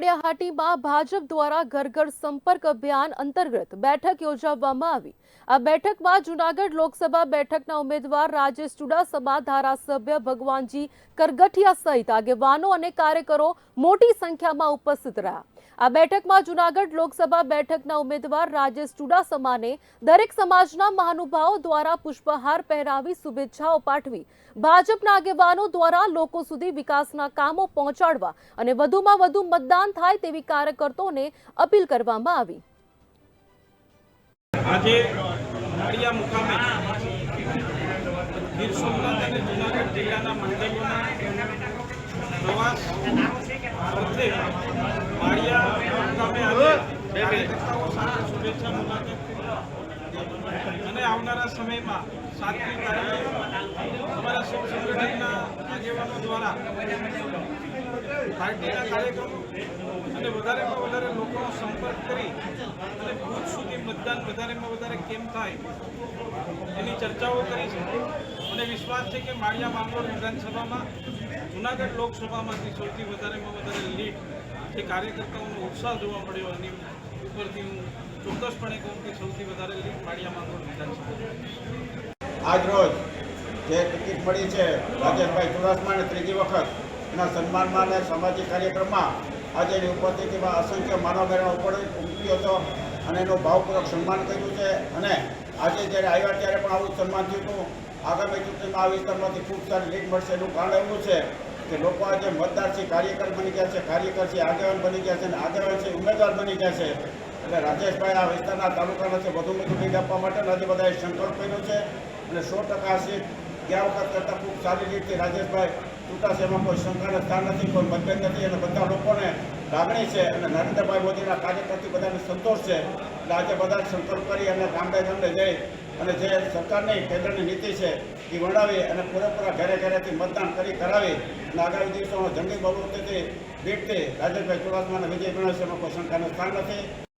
માળિયાહાટીમાં ભાજપ દ્વારા ઘર ઘર સંપર્ક અભિયાન અંતર્ગત બેઠક યોજવામાં આવી. આ બેઠકમાં જૂનાગઢ લોકસભા બેઠકના ઉમેદવાર રાજેશ ચુડાસમા, ધારાસભ્ય ભગવાનજી કરગઠિયા સહિત આગેવાનો અને કાર્યકરો મોટી સંખ્યામાં ઉપસ્થિત રહ્યા. આ બેઠકમાં જૂનાગઢ લોકસભા બેઠકના ઉમેદવાર રાજેશ ચુડાસમાને દરેક સમાજના મહાનુભાવો દ્વારા પુષ્પહાર પહેરાવી શુભેચ્છાઓ પાઠવી, ભાજપના આગેવાનો દ્વારા લોકો સુધી વિકાસના કામો પહોંચાડવા અને વધુમાં વધુ મતદાન થાય તેવી કાર્યકર્તાઓને અપીલ કરવામાં આવી. આજે અર્થે માળિયા મુકામે આજે કાર્યકર્તાઓ સાથે શુભેચ્છા મુલાકાત અને આવનારા સમયમાં સાતમી તારીખે અમારા સૌ સંગઠનના આગેવાનો દ્વારા પાર્ટીના કાર્યક્રમો અને વધારેમાં વધારે લોકોનો સંપર્ક કરી અને બૂથ સુધી મતદાન વધારેમાં વધારે કેમ થાય એની ચર્ચાઓ કરી છે. અને વિશ્વાસ છે કે માળિયા માંગરોળ વિધાનસભામાં જુનાગઢ લોકસભામાંથી સૌથી વધારેમાં વધારે લીડ જે કાર્યકર્તાઓનો ઉત્સાહ જોવા મળ્યો એની ઉપરથી હું ચોક્કસપણે કહું કે સૌથી વધારે લીડ માંગરોળ વિધાનસભા. આજ રોજ જે ટિકિટ મળી છે, રાજેશભાઈ ચુડાસમાને ત્રીજી વખત, એના સન્માનમાં અને સામાજિક કાર્યક્રમમાં આજે એની ઉપસ્થિતિમાં અસંખ્ય માનવમેળાનો ઉપર ઉમટ્યો હતો અને એનું ભાવપૂર્વક સન્માન કર્યું છે. અને આજે જ્યારે આવ્યા ત્યારે પણ આવું સન્માન થયું હતું. આગામી ચૂંટણીમાં આ વિસ્તારમાંથી ખૂબ સારી લીડ મળશે એનું કારણ એવું છે કે લોકો આજે મતદાર છે કાર્યકર બની ગયા છે કાર્યકર છે આગેવાન બની ગયા છે અને આગેવાન છે ઉમેદવાર બની ગયા છે. એટલે રાજેશભાઈ આ વિસ્તારના તાલુકાના છે, વધુ વધુ લીડ આપવા માટે આજે બધાએ સંકલ્પ કર્યો છે. અને સો ટકા સીટ ગયા વખત કરતાં ખૂબ સારી રીતે રાજેશભાઈ ચૂંટાશે એમાં કોઈ શંકાને સ્થાન નથી, કોઈ મતભેદ નથી અને બધા લોકોને લાગણી છે અને નરેન્દ્રભાઈ મોદીના કાર્યકરથી બધાને સંતોષ છે. એટલે આજે બધા સંકલ્પ કરી અને ગામડે ગામડે જઈ અને જે સરકારની કેન્દ્રની નીતિ છે, એ વર્ણાવી અને પૂરેપૂરા ઘરે ઘરેથી મતદાન કરી કરાવી અને આગામી દિવસોમાં જંગી બહુમતીથી ભીડથી રાજેશભાઈ ચુડાસમાને વિજય ગણાવશે એમાં કોઈ શંકાનું સ્થાન નથી.